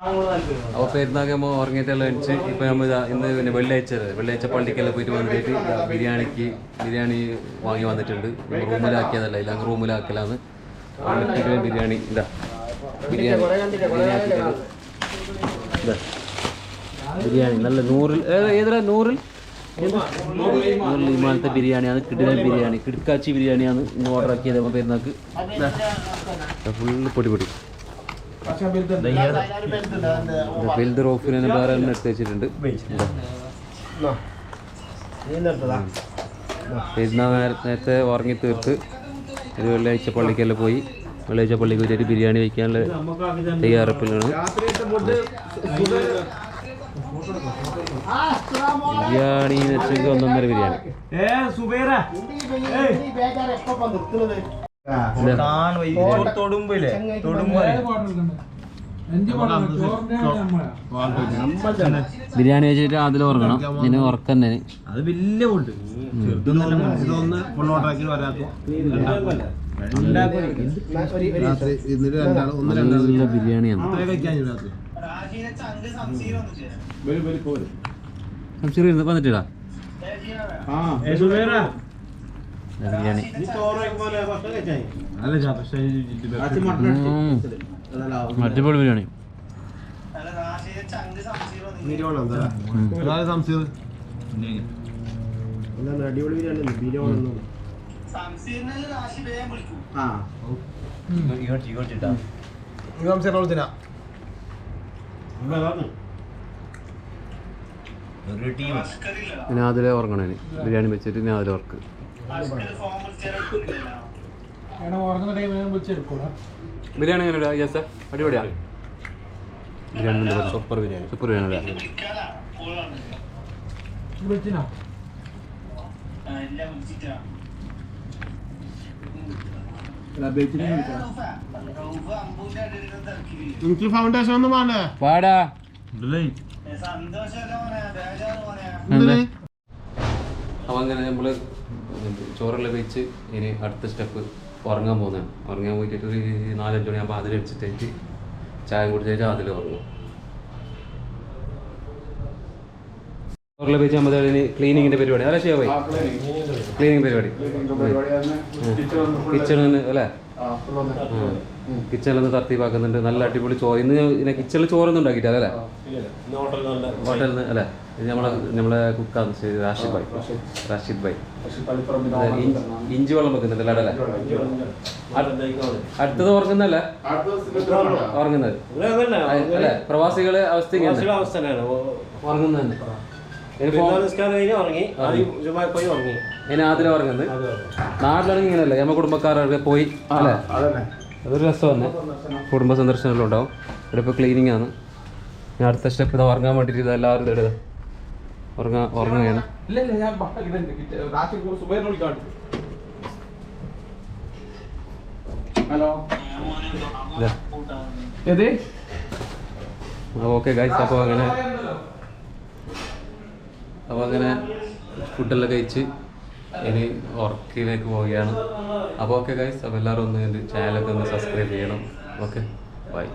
അപ്പോൾ പെരുന്നാക്ക് നമ്മൾ ഉറങ്ങിയിട്ടെല്ലാം എണിച്ച് ഇപ്പോൾ നമ്മൾ ഇന്ന് പിന്നെ വെള്ളിയാഴ്ച? വെള്ളിയാഴ്ച പള്ളിക്കെല്ലാം പോയിട്ട് വന്നിട്ട് ബിരിയാണിക്ക് ബിരിയാണി വാങ്ങി വന്നിട്ടുണ്ട്. റൂമിലാക്കിയതല്ല ഇല്ല അങ്ങ് റൂമിലാക്കലാന്ന്. ബിരിയാണി ബിരിയാണി ബിരിയാണി നല്ല നൂറിൽ ഏതാ- നൂറിൽ? ഇമാനത്തെ ബിരിയാണിയാണ് കിടിലൻ ബിരിയാണി കിടുക്കാച്ചി ബിരിയാണിയാണ് ഇന്ന് ഓർഡർ ആക്കിയത് നമ്മൾ പെരുന്നാൾക്ക് ഫുള്ള് പൊടി പൊടി. റോഫിന് തന്നെ വേറെ എടുത്ത് വെച്ചിട്ടുണ്ട് പെരുന്നാൾ നേര- നേരത്തെ ഉറങ്ങി തീർത്ത് ഒരു വെള്ളിയാഴ്ച പള്ളിക്കെല്ലാം പോയി വെള്ളിയാഴ്ച പള്ളിക്ക് പോയിട്ട് ബിരിയാണി വയ്ക്കാനുള്ള തയ്യാറെടുപ്പിലാണ് ബിരിയാണി എന്ന് വെച്ചെങ്കിൽ ഒന്നൊന്നര ബിരിയാണി തൊടുമ്പില്ലേ? തൊടുമ്പ ബിരിയാണി വെച്ചിട്ട് അതിൽ ഉറങ്ങണം പിന്നെ ഉറക്കം തന്നെ അത് വലിയ ഫുഡ് നല്ല ബിരിയാണിയാണ്. സംശയം വന്നിട്ടില്ല. ബിരിയാണി. അടിപൊളി ബിരിയാണി. അടിപൊളി ബിരിയാണി ബിരിയാണി അതിലെ ഉറങ്ങണം. ബിരിയാണി വെച്ചിട്ട് ഞാൻ അതിലെ ഉറക്ക്. ബിരിയാണി എങ്ങനെയാ യെസ് അടിപൊളിയാ. ബിരിയാണി സൂപ്പർ ബിരിയാണി. സൂപ്പർ ബിരിയാണി അല്ലേ? എനിക്ക് ഫൗണ്ടേഷൻ ഒന്നും വേണ്ടേ. പാടാ അപ്പൊ അങ്ങനെ നമ്മൾ ചോറെല്ലാം വെച്ച് ഇനി അടുത്ത സ്റ്റെപ്പ് ഉറങ്ങാൻ പോകുന്നതാണ്. ഉറങ്ങാൻ പോയിട്ട് ഒരു നാലഞ്ച് മണിയാകുമ്പോൾ അതിൽ വെച്ചിട്ടേക്ക് ചായ കുടിച്ചിട്ട് അതിൽ ഉറങ്ങും. ക്ലീനിങ്ങിന്റെ വെച്ച് നമ്മൾ ഇനി ക്ലീനിങ്ങിന്റെ പരിപാടി. അല്ലേ പോയി? ക്ലീനിങ് പരിപാടി. കിച്ചണിൽ അല്ലേ? കിച്ചണിൽ നിന്ന് തർത്തീവാക്കുന്നുണ്ട് നല്ല അടിപൊളി ചോറ്. ഇന്ന് കിച്ചണിൽ ചോറൊന്നും ഉണ്ടാക്കിയിട്ടില്ല അല്ലേ? ഹോട്ടലിൽ നിന്ന് അല്ലേ? നമ്മളെ നമ്മളെ കുക്കാന്ന് റാഷിദ് ഭായ്. റാഷിദ് ഭായ്. ഇഞ്ചി- വെള്ളം വെക്കുന്നുണ്ട് അല്ലേ അടുത്തത് ഉറങ്ങുന്നല്ലേ ഉറങ്ങുന്നത്. അല്ലെ? പ്രവാസികളെ അവസ്ഥ ഇനി ആദ്യം ഉറങ്ങുന്നത്. നാട്ടിലാണെങ്കിൽ ഇങ്ങനെയല്ല? നമ്മ കുടുംബക്കാരൊക്കെ പോയി അല്ലേ? അതൊരു രസമാണ്. കുടുംബ സന്ദർശനമെല്ലാം ഉണ്ടാവും ഇവിടെ ഇപ്പോൾ ക്ലീനിങ് ആണ്. അടുത്ത സ്റ്റെപ്പ് ഇത് ഉറങ്ങാൻ വേണ്ടിയിട്ട് ഇത് എല്ലാവരും ഇത് ഇടുക. ഉറങ്ങുകയാണ്. ഏത്? ഓക്കെ ഗൈസ് അപ്പോൾ അങ്ങനെ അപ്പോൾ അങ്ങനെ ഫുഡെല്ലാം കഴിച്ച് ഇനി ഉറക്കിലേക്ക് പോവുകയാണ്. അപ്പോൾ ഓക്കെ ഗൈസ് അപ്പോൾ എല്ലാവരും ഒന്ന് എന്റെ ചാനലൊക്കെ ഒന്ന് സബ്സ്ക്രൈബ് ചെയ്യണം. Okay bye